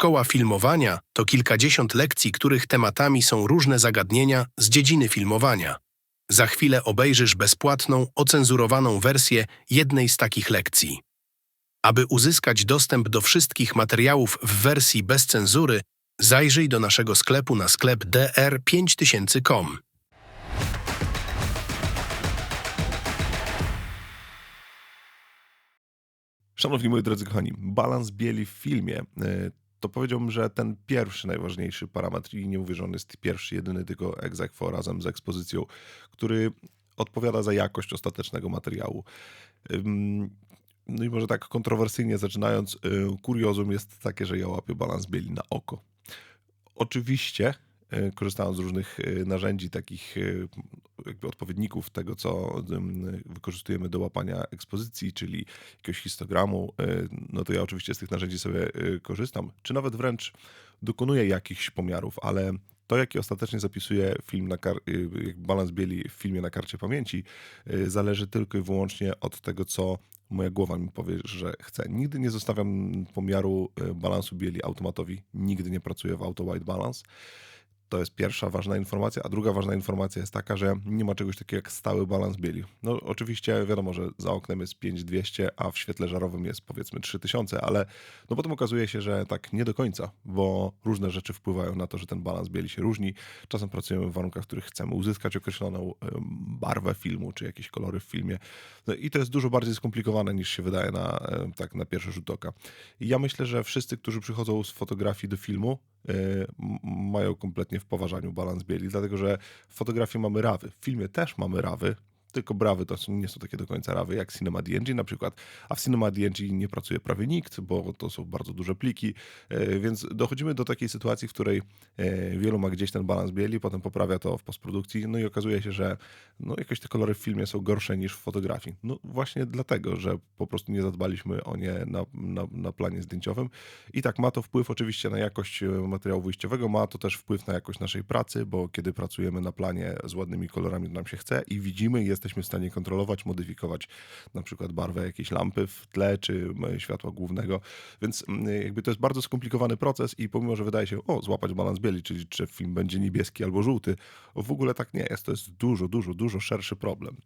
Szkoła filmowania to kilkadziesiąt lekcji, których tematami są różne zagadnienia z dziedziny filmowania. Za chwilę obejrzysz bezpłatną, ocenzurowaną wersję jednej z takich lekcji. Aby uzyskać dostęp do wszystkich materiałów w wersji bez cenzury, zajrzyj do naszego sklepu na sklep dr5000.com. Szanowni moi drodzy kochani, balans bieli w filmie e, to powiedziałbym, że ten pierwszy najważniejszy parametr i nie mówię, że on jest pierwszy, jedyny, tylko egzekwo razem z ekspozycją, który odpowiada za jakość ostatecznego materiału. No i może tak kontrowersyjnie zaczynając, y, kuriozum jest takie, że ja łapię balans bieli na oko. Oczywiście, y, korzystając z różnych y, narzędzi, takich y, jakby odpowiedników tego, co wykorzystujemy do łapania ekspozycji, czyli jakiegoś histogramu, no to ja oczywiście z tych narzędzi sobie korzystam, czy nawet wręcz dokonuję jakichś pomiarów, ale to, jaki ostatecznie zapisuje film na kar- balans bieli w filmie na karcie pamięci, zależy tylko i wyłącznie od tego, co moja głowa mi powie, że chce. Nigdy nie zostawiam pomiaru balansu bieli automatowi, nigdy nie pracuję w auto white balance. To jest pierwsza ważna informacja, a druga ważna informacja jest taka, że nie ma czegoś takiego jak stały balans bieli. No oczywiście wiadomo, że za oknem jest 5200, a w świetle żarowym jest powiedzmy 3000, ale no potem okazuje się, że tak nie do końca, bo różne rzeczy wpływają na to, że ten balans bieli się różni. Czasem pracujemy w warunkach, w których chcemy uzyskać określoną barwę filmu, czy jakieś kolory w filmie. No i to jest dużo bardziej skomplikowane niż się wydaje na, tak na pierwszy rzut oka. I ja myślę, że wszyscy, którzy przychodzą z fotografii do filmu, y, m- mają kompletnie w poważaniu balans bieli, dlatego że w fotografii mamy rawy, w filmie też mamy rawy, tylko brawy to nie są takie do końca rawy, jak Cinema DNG na przykład, a w Cinema DNG nie pracuje prawie nikt, bo to są bardzo duże pliki, e, więc dochodzimy do takiej sytuacji, w której e, wielu ma gdzieś ten balans bieli, potem poprawia to w postprodukcji, no i okazuje się, że no jakoś te kolory w filmie są gorsze niż w fotografii. No właśnie dlatego, że po prostu nie zadbaliśmy o nie na, na, na planie zdjęciowym. I tak ma to wpływ oczywiście na jakość e, materiału wyjściowego, ma to też wpływ na jakość naszej pracy, bo kiedy pracujemy na planie z ładnymi kolorami, to nam się chce i widzimy, jesteśmy w stanie kontrolować, modyfikować na przykład barwę jakiejś lampy w tle, czy światła głównego, więc jakby to jest bardzo skomplikowany proces i pomimo, że wydaje się, o, złapać balans bieli, czyli czy film będzie niebieski albo żółty, w ogóle tak nie jest, to jest dużo, dużo, dużo szerszy problem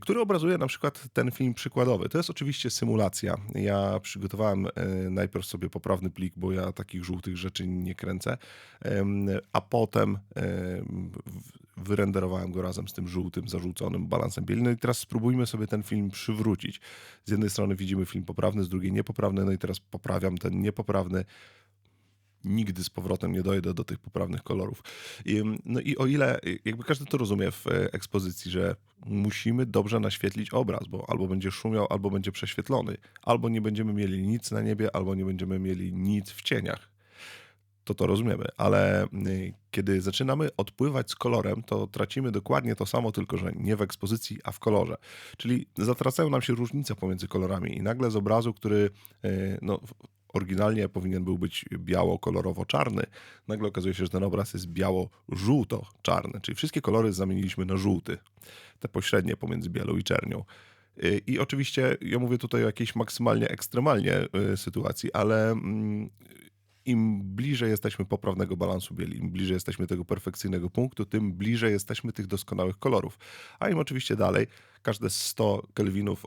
który obrazuje na przykład ten film przykładowy. To jest oczywiście symulacja. Ja przygotowałem y, najpierw sobie poprawny plik, bo ja takich żółtych rzeczy nie kręcę, a potem em, w- wyrenderowałem go razem z tym żółtym, zarzuconym balansem bieli. No i teraz spróbujmy sobie ten film przywrócić. Z jednej strony widzimy film poprawny, z drugiej niepoprawny, no i teraz poprawiam ten niepoprawny nigdy z powrotem nie dojdę do tych poprawnych kolorów. I, no i o ile, jakby każdy to rozumie w e, ekspozycji, że musimy dobrze naświetlić obraz, bo albo będzie szumiał, albo będzie prześwietlony, albo nie będziemy mieli nic na niebie, albo nie będziemy mieli nic w cieniach. To to rozumiemy, ale y, kiedy zaczynamy odpływać z kolorem, to tracimy dokładnie to samo, tylko że nie w ekspozycji, a w kolorze. Czyli zatracają nam się różnice pomiędzy kolorami i nagle z obrazu, który y, no, oryginalnie powinien był być biało-kolorowo-czarny, nagle okazuje się, że ten obraz jest biało-żółto-czarny, czyli wszystkie kolory zamieniliśmy na żółty, te pośrednie pomiędzy bielą i czernią. Y, I oczywiście ja mówię tutaj o jakiejś maksymalnie ekstremalnie y, sytuacji, ale mm, im bliżej jesteśmy poprawnego balansu bieli, im bliżej jesteśmy tego perfekcyjnego punktu, tym bliżej jesteśmy tych doskonałych kolorów. A im oczywiście dalej, każde 100 kelwinów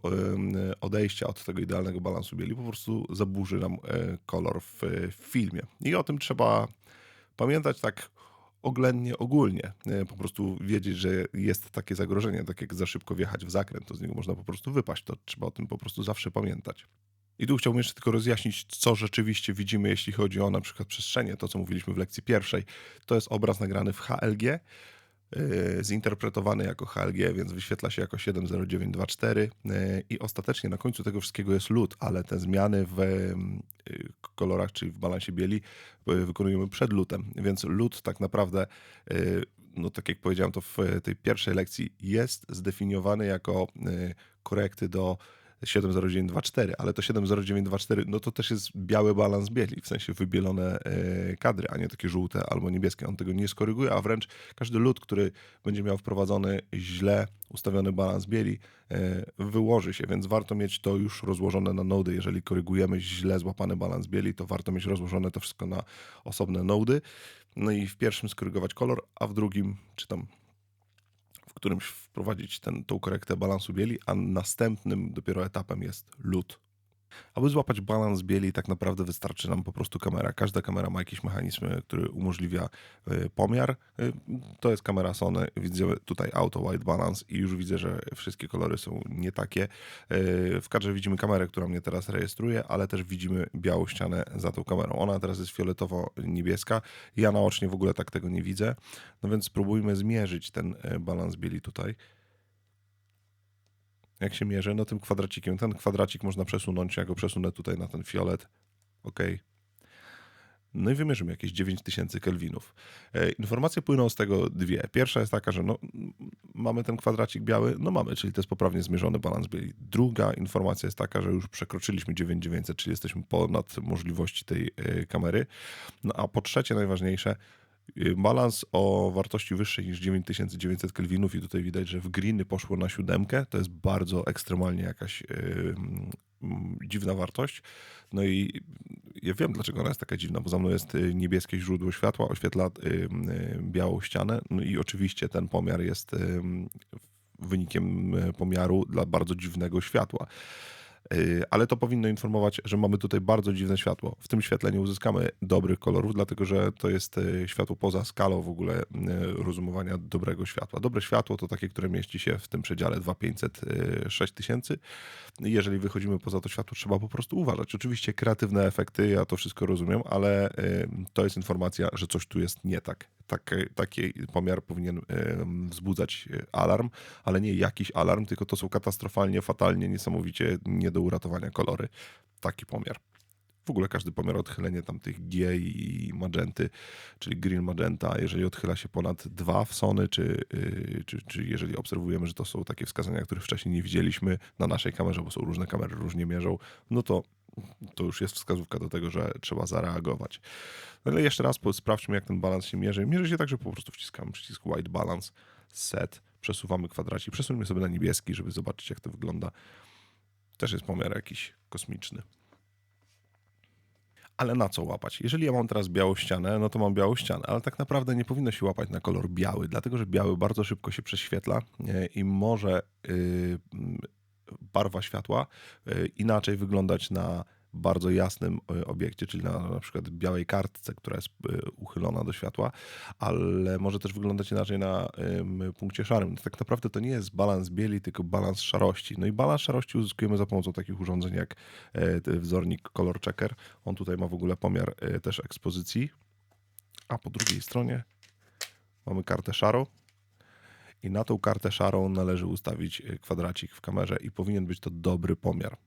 odejścia od tego idealnego balansu bieli po prostu zaburzy nam e, kolor w, w filmie. I o tym trzeba pamiętać tak oględnie, ogólnie. E, Po prostu wiedzieć, że jest takie zagrożenie, tak jak za szybko wjechać w zakręt, to z niego można po prostu wypaść. To trzeba o tym po prostu zawsze pamiętać. I tu chciałbym jeszcze tylko rozjaśnić, co rzeczywiście widzimy, jeśli chodzi o na przykład przestrzenie, to co mówiliśmy w lekcji pierwszej. To jest obraz nagrany w HLG, yy, zinterpretowany jako HLG, więc wyświetla się jako 70924 yy, i ostatecznie na końcu tego wszystkiego jest lód, ale te zmiany w yy, kolorach, czyli w balansie bieli yy, wykonujemy przed lutem, więc lód tak naprawdę yy, no tak jak powiedziałem to w tej pierwszej lekcji, jest zdefiniowany jako yy, korekty do 70924, ale to 70924, no to też jest biały balans bieli, w sensie wybielone e, kadry, a nie takie żółte albo niebieskie. On tego nie skoryguje, a wręcz każdy lud, który będzie miał wprowadzony źle ustawiony balans bieli, e, wyłoży się, więc warto mieć to już rozłożone na nody. Jeżeli korygujemy źle złapany balans bieli, to warto mieć rozłożone to wszystko na osobne nody. No i w pierwszym skorygować kolor, a w drugim, czy tam w którymś wprowadzić tą korektę balansu bieli, a następnym dopiero etapem jest lód. Aby złapać balans bieli, tak naprawdę wystarczy nam po prostu kamera. Każda kamera ma jakiś mechanizm, y, który umożliwia y, pomiar. Y, To jest kamera Sony. Widzę tutaj auto white balance i już widzę, że wszystkie kolory są nie takie. W kadrze widzimy kamerę, która mnie teraz rejestruje, ale też widzimy białą ścianę za tą kamerą. Ona teraz jest fioletowo-niebieska. Ja naocznie w ogóle tak tego nie widzę. No więc spróbujmy zmierzyć ten y, balans bieli tutaj jak się mierzy, no tym kwadracikiem. Ten kwadracik można przesunąć, ja go przesunę tutaj na ten fiolet. OK. No i wymierzymy jakieś 9000 kelwinów. E, informacje płyną z tego dwie. Pierwsza jest taka, że no, mamy ten kwadracik biały, no mamy, czyli to jest poprawnie zmierzony balans bieli. Druga informacja jest taka, że już przekroczyliśmy 9900, czyli jesteśmy ponad możliwości tej e, kamery. No a po trzecie, najważniejsze, balans o wartości wyższej niż 9900 kelwinów i tutaj widać, że w greeny poszło na siódemkę, to jest bardzo ekstremalnie jakaś yy, dziwna wartość. No i ja wiem, dlaczego ona jest taka dziwna, bo za mną jest y, niebieskie źródło światła, oświetla y, y, białą ścianę, no i oczywiście ten pomiar jest y, wynikiem y, pomiaru dla bardzo dziwnego światła. Yy, Ale to powinno informować, że mamy tutaj bardzo dziwne światło. W tym świetle nie uzyskamy dobrych kolorów, dlatego że to jest yy, światło poza skalą w ogóle yy, rozumowania dobrego światła. Dobre światło to takie, które mieści się w tym przedziale 2500, yy, 6000. Jeżeli wychodzimy poza to światło, trzeba po prostu uważać. Oczywiście kreatywne efekty, ja to wszystko rozumiem, ale to jest informacja, że coś tu jest nie tak. Taki, taki pomiar powinien wzbudzać yy, alarm, ale nie jakiś alarm, tylko to są katastrofalnie, fatalnie, niesamowicie nie do uratowania kolory. Taki pomiar. W ogóle każdy pomiar odchylenie tam tych G i magenty, czyli green magenta, jeżeli odchyla się ponad dwa w Sony, czy, yy, czy, czy jeżeli obserwujemy, że to są takie wskazania, których wcześniej nie widzieliśmy na naszej kamerze, bo są różne kamery, różnie mierzą, no to to już jest wskazówka do tego, że trzeba zareagować. No ale jeszcze raz sprawdźmy, jak ten balans się mierzy. Mierzy się tak, że po prostu wciskamy przycisk White Balance, Set, przesuwamy kwadracik, przesuńmy sobie na niebieski, żeby zobaczyć, jak to wygląda. Też jest pomiar jakiś kosmiczny. Ale na co łapać? Jeżeli ja mam teraz białą ścianę, no to mam białą ścianę, ale tak naprawdę nie powinno się łapać na kolor biały, dlatego że biały bardzo szybko się prześwietla e, i może yy, barwa światła y, inaczej wyglądać na bardzo jasnym y, obiekcie, czyli na na przykład białej kartce, która jest y, uchylona do światła, ale może też wyglądać inaczej na ym, punkcie szarym. Tak naprawdę to nie jest balans bieli, tylko balans szarości. No i balans szarości uzyskujemy za pomocą takich urządzeń jak e, wzornik Color Checker. On tutaj ma w ogóle pomiar e, też ekspozycji, a po drugiej stronie mamy kartę szarą, i na tą kartę szarą należy ustawić y, kwadracik w kamerze i powinien być to dobry pomiar.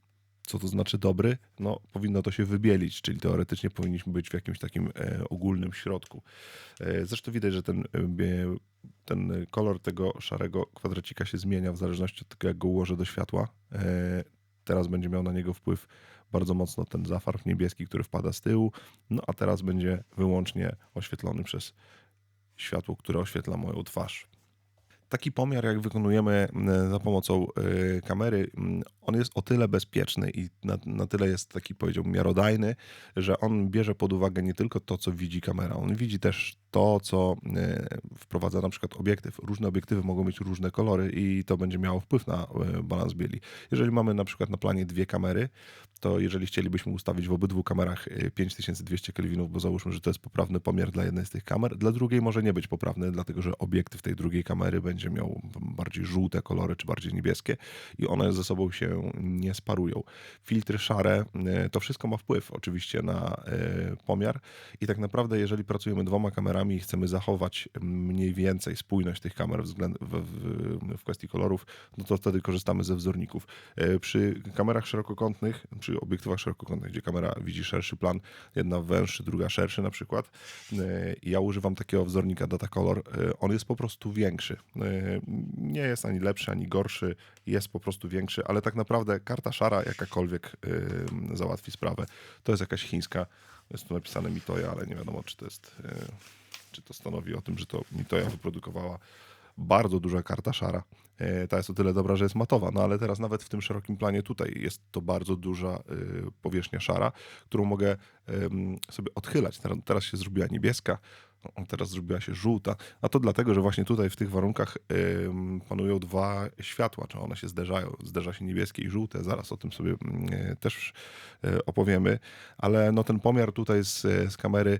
Co to znaczy dobry? No, powinno to się wybielić, czyli teoretycznie powinniśmy być w jakimś takim e, ogólnym środku. E, zresztą widać, że ten, e, ten kolor tego szarego kwadracika się zmienia w zależności od tego, jak go ułożę do światła. Teraz będzie miał na niego wpływ bardzo mocno ten zafarb niebieski, który wpada z tyłu, no a teraz będzie wyłącznie oświetlony przez światło, które oświetla moją twarz taki pomiar, jak wykonujemy za pomocą y, kamery, on jest o tyle bezpieczny i na, na tyle jest taki, powiedziałbym, miarodajny, że on bierze pod uwagę nie tylko to, co widzi kamera, on widzi też to, co y, wprowadza na przykład obiektyw. Różne obiektywy mogą mieć różne kolory i to będzie miało wpływ na y, balans bieli. Jeżeli mamy na przykład na planie dwie kamery, to jeżeli chcielibyśmy ustawić w obydwu kamerach y, 5200 kelwinów, bo załóżmy, że to jest poprawny pomiar dla jednej z tych kamer, dla drugiej może nie być poprawny, dlatego że obiektyw tej drugiej kamery będzie miał bardziej żółte kolory czy bardziej niebieskie i one ze sobą się nie sparują. Filtry szare, to wszystko ma wpływ oczywiście na pomiar i tak naprawdę jeżeli pracujemy dwoma kamerami i chcemy zachować mniej więcej spójność tych kamer w, w, w kwestii kolorów, no to wtedy korzystamy ze wzorników. E, Przy kamerach szerokokątnych, przy obiektywach szerokokątnych, gdzie kamera widzi szerszy plan, jedna węższy, druga szerszy na przykład, e, ja używam takiego wzornika Data Color. E, On jest po prostu większy. Nie jest ani lepszy, ani gorszy, jest po prostu większy, ale tak naprawdę karta szara jakakolwiek załatwi sprawę. To jest jakaś chińska, jest tu napisane Mitoja, ale nie wiadomo, czy to jest, czy to stanowi o tym, że to Mitoja wyprodukowała bardzo duża karta szara. E, Ta jest o tyle dobra, że jest matowa, no ale teraz nawet w tym szerokim planie tutaj jest to bardzo duża y, powierzchnia szara, którą mogę sobie odchylać. Teraz- się zrobiła niebieska, teraz zrobiła się żółta, a to dlatego, że właśnie tutaj w tych warunkach panują dwa światła, czy one się zderzają. Zderza się niebieskie i żółte, zaraz o tym sobie mm, e, też e, opowiemy, ale no ten pomiar tutaj z, z kamery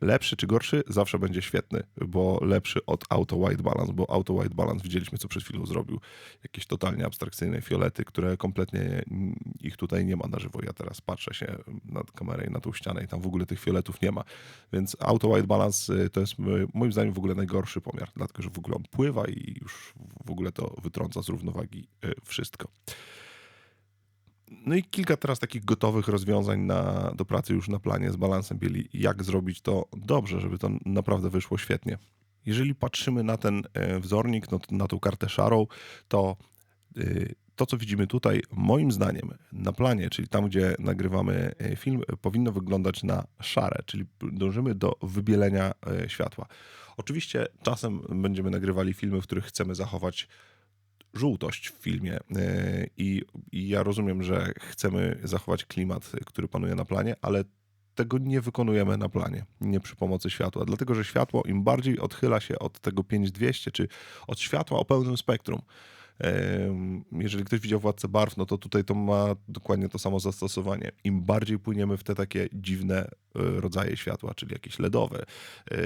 lepszy czy gorszy zawsze będzie świetny, bo lepszy od Auto White Balance, bo Auto White Balance widzieliśmy, co przed chwilą zrobił. Jakieś totalnie abstrakcyjne fiolety, które kompletnie mm, ich tutaj nie ma na żywo. Ja teraz patrzę się na kamerę i na tą ścianę i tam w ogóle tych fioletów nie ma. Więc Auto White Balance to jest y, moim zdaniem w ogóle najgorszy pomiar, dlatego że w ogóle on pływa i już w ogóle to wytrąca z równowagi y, wszystko. No i kilka teraz takich gotowych rozwiązań na, do pracy już na planie z balansem bieli. Jak zrobić to dobrze, żeby to naprawdę wyszło świetnie. Jeżeli patrzymy na ten wzornik, no, na tą kartę szarą, to y, to, co widzimy tutaj, moim zdaniem na planie, czyli tam, gdzie nagrywamy e, film, powinno wyglądać na szare, czyli dążymy do wybielenia e, światła. Oczywiście czasem będziemy nagrywali filmy, w których chcemy zachować żółtość w filmie e, i, i ja rozumiem, że chcemy zachować klimat, który panuje na planie, ale tego nie wykonujemy na planie, nie przy pomocy światła, dlatego że światło im bardziej odchyla się od tego 5200, czy od światła o pełnym spektrum, jeżeli ktoś widział Władcę Barw, no to tutaj to ma dokładnie to samo zastosowanie. Im bardziej płyniemy w te takie dziwne e, rodzaje światła, czyli jakieś LEDowe, e,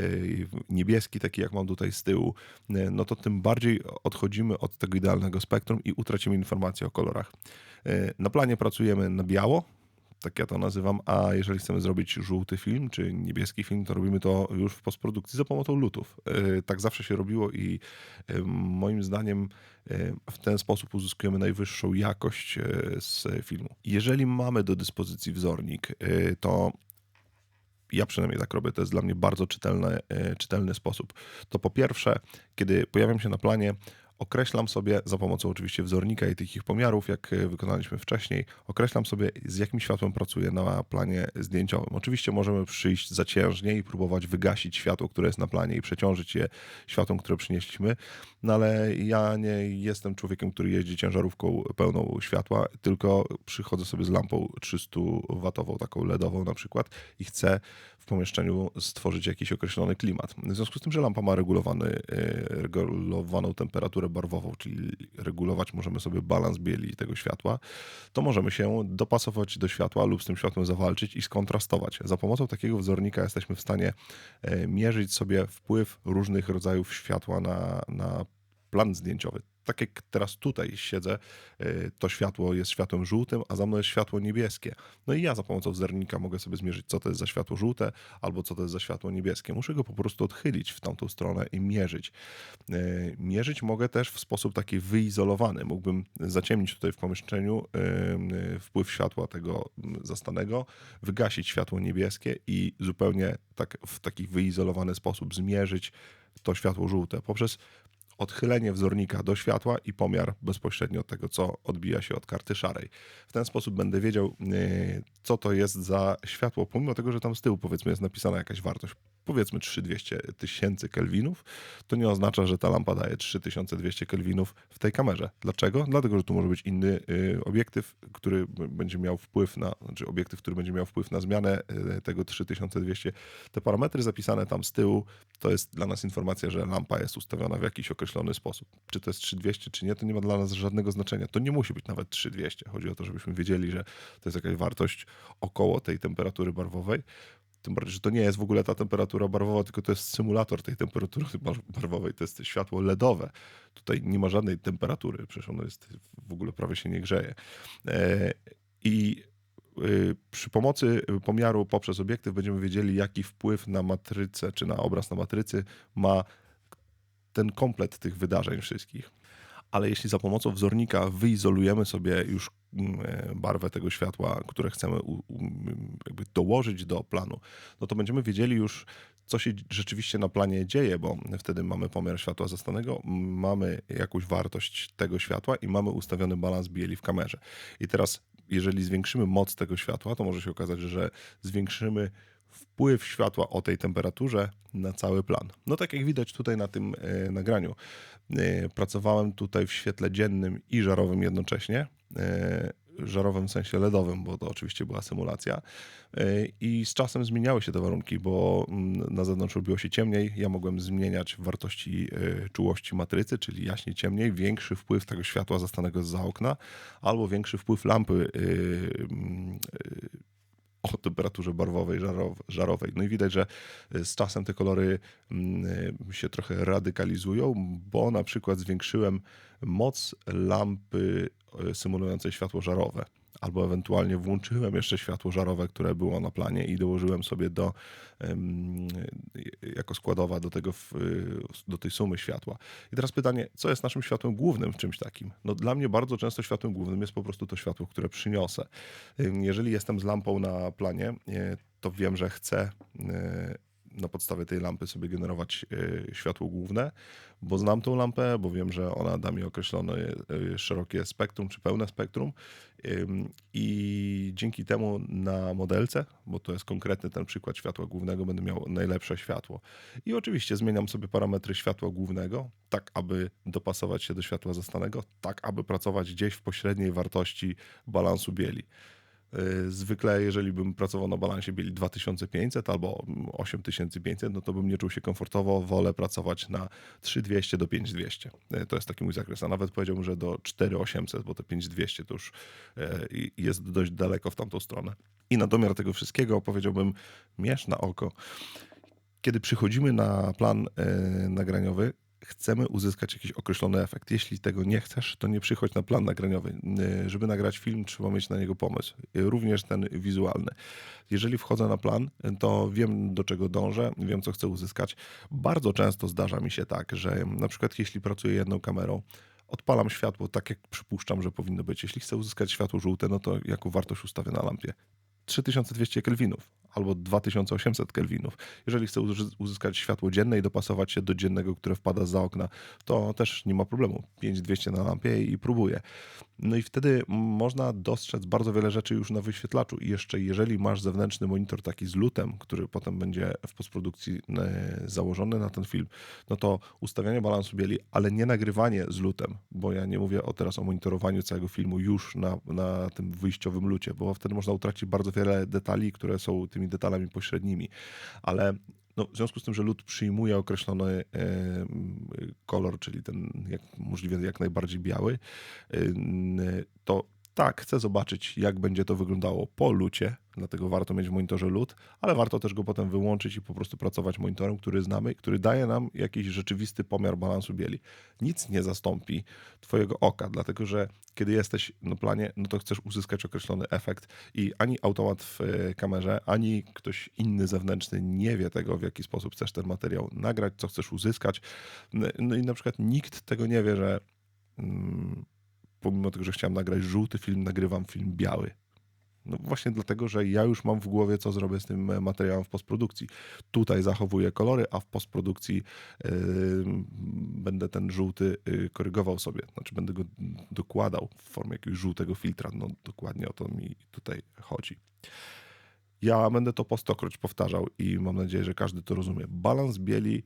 niebieski, taki jak mam tutaj z tyłu, e, no to tym bardziej odchodzimy od tego idealnego spektrum i utracimy informacje o kolorach. Na planie pracujemy na biało, tak ja to nazywam, a jeżeli chcemy zrobić żółty film czy niebieski film, to robimy to już w postprodukcji za pomocą lutów. E, Tak zawsze się robiło i e, moim zdaniem e, w ten sposób uzyskujemy najwyższą jakość z filmu. Jeżeli mamy do dyspozycji wzornik, to ja przynajmniej tak robię, to jest dla mnie bardzo czytelny, czytelny sposób. To po pierwsze, kiedy pojawiam się na planie, określam sobie za pomocą oczywiście wzornika i tych pomiarów, jak e, wykonaliśmy wcześniej, określam sobie z jakim światłem pracuję na planie zdjęciowym. Oczywiście możemy przyjść zaciężnie i próbować wygasić światło, które jest na planie i przeciążyć je światłem, które przynieśliśmy, no ale ja nie jestem człowiekiem, który jeździ ciężarówką pełną światła, tylko przychodzę sobie z lampą 300-watową, taką LEDową na przykład i chcę w pomieszczeniu stworzyć jakiś określony klimat. W związku z tym, że lampa ma regulowany, e, regulowaną temperaturę barwową, czyli regulować możemy sobie balans bieli tego światła, to możemy się dopasować do światła lub z tym światłem zawalczyć i skontrastować. Za pomocą takiego wzornika jesteśmy w stanie e, mierzyć sobie wpływ różnych rodzajów światła na, na plan zdjęciowy. Tak jak teraz tutaj siedzę, y, to światło jest światłem żółtym, a za mną jest światło niebieskie. No i ja za pomocą wzornika mogę sobie zmierzyć, co to jest za światło żółte, albo co to jest za światło niebieskie. Muszę go po prostu odchylić w tamtą stronę i mierzyć. Y, Mierzyć mogę też w sposób taki wyizolowany. Mógłbym zaciemnić tutaj w pomieszczeniu y, wpływ światła tego zastanego, wygasić światło niebieskie i zupełnie tak w taki wyizolowany sposób zmierzyć to światło żółte poprzez odchylenie wzornika do światła i pomiar bezpośrednio tego, co odbija się od karty szarej. W ten sposób będę wiedział, yy, co to jest za światło, pomimo tego, że tam z tyłu powiedzmy jest napisana jakaś wartość, powiedzmy 3200 tysięcy kelwinów, to nie oznacza, że ta lampa daje 3200 kelwinów w tej kamerze. Dlaczego? Dlatego, że tu może być inny yy, obiektyw, który będzie miał wpływ na, znaczy obiektyw, który będzie miał wpływ na zmianę yy, tego 3200. Te parametry zapisane tam z tyłu, to jest dla nas informacja, że lampa jest ustawiona w jakiś określony sposób. Czy to jest 3200, czy nie, to nie ma dla nas żadnego znaczenia. To nie musi być nawet 3200. Chodzi o to, żebyśmy wiedzieli, że to jest jakaś wartość około tej temperatury barwowej. Tym bardziej, że to nie jest w ogóle ta temperatura barwowa, tylko to jest symulator tej temperatury bar- barwowej. To jest światło LEDowe. Tutaj nie ma żadnej temperatury, przecież ono jest w ogóle prawie się nie grzeje. E, I y, przy pomocy pomiaru poprzez obiektyw będziemy wiedzieli, jaki wpływ na matrycę, czy na obraz na matrycy ma ten komplet tych wydarzeń wszystkich. Ale jeśli za pomocą wzornika wyizolujemy sobie już mm, e, barwę tego światła, które chcemy u, u, jakby dołożyć do planu, no to będziemy wiedzieli już, co się rzeczywiście na planie dzieje, bo wtedy mamy pomiar światła zastanego, mamy jakąś wartość tego światła i mamy ustawiony balans bieli w kamerze. I teraz, jeżeli zwiększymy moc tego światła, to może się okazać, że zwiększymy wpływ światła o tej temperaturze na cały plan. No tak jak widać tutaj na tym e, nagraniu, e, pracowałem tutaj w świetle dziennym i żarowym jednocześnie. E, żarowym w sensie LEDowym, bo to oczywiście była symulacja. I z czasem zmieniały się te warunki, bo mm, na zewnątrz robiło się ciemniej. Ja mogłem zmieniać wartości czułości matrycy, czyli jaśniej ciemniej, większy wpływ tego światła zastanego za okna, albo większy wpływ lampy mm, o temperaturze barwowej, żarow- żarowej. No i widać, że z czasem te kolory mm, się trochę radykalizują, bo na przykład zwiększyłem moc lampy e, symulującej światło żarowe. Albo ewentualnie włączyłem jeszcze światło żarowe, które było na planie i dołożyłem sobie do, jako składowa do, tego, do tej sumy światła. I teraz pytanie, co jest naszym światłem głównym w czymś takim? No dla mnie bardzo często światłem głównym jest po prostu to światło, które przyniosę. Jeżeli jestem z lampą na planie, e, to wiem, że chcę e, na podstawie tej lampy sobie generować e, światło główne, bo znam tą lampę, bo wiem, że ona da mi określone e, szerokie spektrum czy pełne spektrum i dzięki temu na modelce, bo to jest konkretny ten przykład światła głównego, będę miał najlepsze światło. I oczywiście zmieniam sobie parametry światła głównego, tak aby dopasować się do światła zastanego, tak aby pracować gdzieś w pośredniej wartości balansu bieli. Yy, Zwykle, jeżeli bym pracował na balansie bieli 2500 albo 8500, no to bym nie czuł się komfortowo. Wolę pracować na 3200 do 5200. Yy, To jest taki mój zakres. A nawet powiedziałbym, że do 4800, bo te 5200 to już i- jest dość daleko w tamtą stronę. I na domiar tego wszystkiego powiedziałbym miesz na oko. Kiedy przychodzimy na plan nagraniowy, chcemy uzyskać jakiś określony efekt. Jeśli tego nie chcesz, to nie przychodź na plan nagraniowy. Yy, Żeby nagrać film, trzeba mieć na niego pomysł, yy, również ten wizualny. Jeżeli wchodzę na plan, yy, to wiem do czego dążę, wiem co chcę uzyskać. Bardzo często zdarza mi się tak, że na przykład jeśli pracuję jedną kamerą, odpalam światło tak jak przypuszczam, że powinno być. Jeśli chcę uzyskać światło żółte, no to jaką wartość ustawię na lampie? 3200 kelwinów albo 2800 kelwinów. Jeżeli uzy- uzyskać światło dzienne i dopasować się do dziennego, które wpada za okna, to też nie ma problemu. 5200 na lampie i próbuję. No i wtedy można dostrzec bardzo wiele rzeczy już na wyświetlaczu. I jeszcze jeżeli masz zewnętrzny monitor taki z lutem, który potem będzie w postprodukcji e, założony na ten film, no to ustawianie balansu bieli, ale nie nagrywanie z lutem, bo ja nie mówię o teraz o monitorowaniu całego filmu już na, na tym wyjściowym lucie, bo wtedy można utracić bardzo wiele detali, które są tymi detalami pośrednimi, ale no, w związku z tym, że lód przyjmuje określony e, kolor, czyli ten jak, możliwie jak najbardziej biały, e, to tak, chcę zobaczyć, jak będzie to wyglądało po lucie, dlatego warto mieć w monitorze lód, ale warto też go potem wyłączyć i po prostu pracować monitorem, który znamy, który daje nam jakiś rzeczywisty pomiar balansu bieli. Nic nie zastąpi Twojego oka, dlatego że kiedy jesteś na planie, no to chcesz uzyskać określony efekt i ani automat w e, kamerze, ani ktoś inny zewnętrzny nie wie tego, w jaki sposób chcesz ten materiał nagrać, co chcesz uzyskać. No no i na przykład nikt tego nie wie, że mm, pomimo tego, że chciałem nagrać żółty film, nagrywam film biały. No właśnie dlatego, że ja już mam w głowie, co zrobię z tym e, materiałem w postprodukcji. Tutaj zachowuję kolory, a w postprodukcji yy, będę ten żółty yy, korygował sobie. Znaczy będę go dokładał w formie jakiegoś żółtego filtra. No dokładnie o to mi tutaj chodzi. Ja będę to po stokroć powtarzał i mam nadzieję, że każdy to rozumie. Balans bieli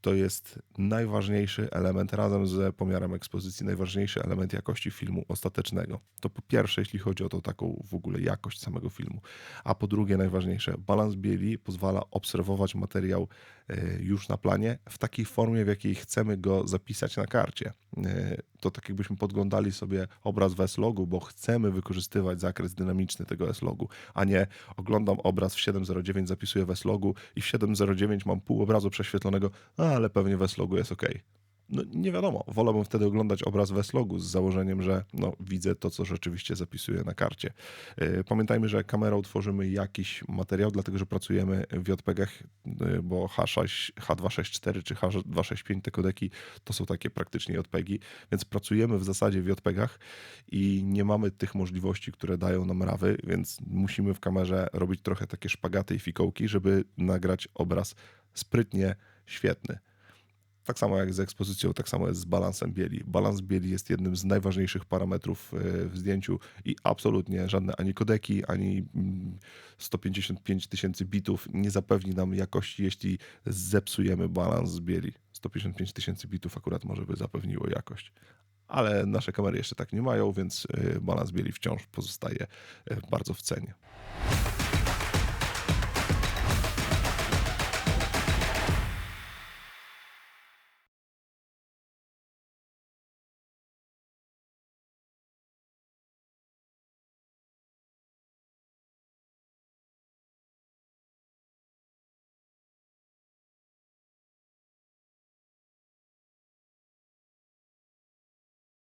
to jest najważniejszy element razem z pomiarem ekspozycji, najważniejszy element jakości filmu ostatecznego. To po pierwsze, jeśli chodzi o tą taką w ogóle jakość samego filmu, a po drugie, najważniejsze, balans bieli pozwala obserwować materiał e, już na planie w takiej formie, w jakiej chcemy go zapisać na karcie. E, To tak jakbyśmy podglądali sobie obraz w S-logu, bo chcemy wykorzystywać zakres dynamiczny tego S-logu, a nie oglądam obraz w 709, zapisuję w S-logu i w 709 mam pół obrazu prześwietlonego, ale pewnie w S-logu jest ok. No nie wiadomo, wolałbym wtedy oglądać obraz w S-logu z założeniem, że no, widzę to, co rzeczywiście zapisuję na karcie. Yy, Pamiętajmy, że kamerą tworzymy jakiś materiał, dlatego że pracujemy w JPEGach, yy, bo H6, H264 czy H265 te kodeki to są takie praktycznie JPEGi, więc pracujemy w zasadzie w JPEGach i nie mamy tych możliwości, które dają nam rawy, więc musimy w kamerze robić trochę takie szpagaty i fikołki, żeby nagrać obraz sprytnie, świetny. Tak samo jak z ekspozycją, tak samo jest z balansem bieli. Balans bieli jest jednym z najważniejszych parametrów e, w zdjęciu i absolutnie żadne ani kodeki, ani mm, 155 tysięcy bitów nie zapewni nam jakości, jeśli zepsujemy balans bieli. 155 tysięcy bitów akurat może by zapewniło jakość. Ale nasze kamery jeszcze tak nie mają, więc e, balans bieli wciąż pozostaje e, bardzo w cenie.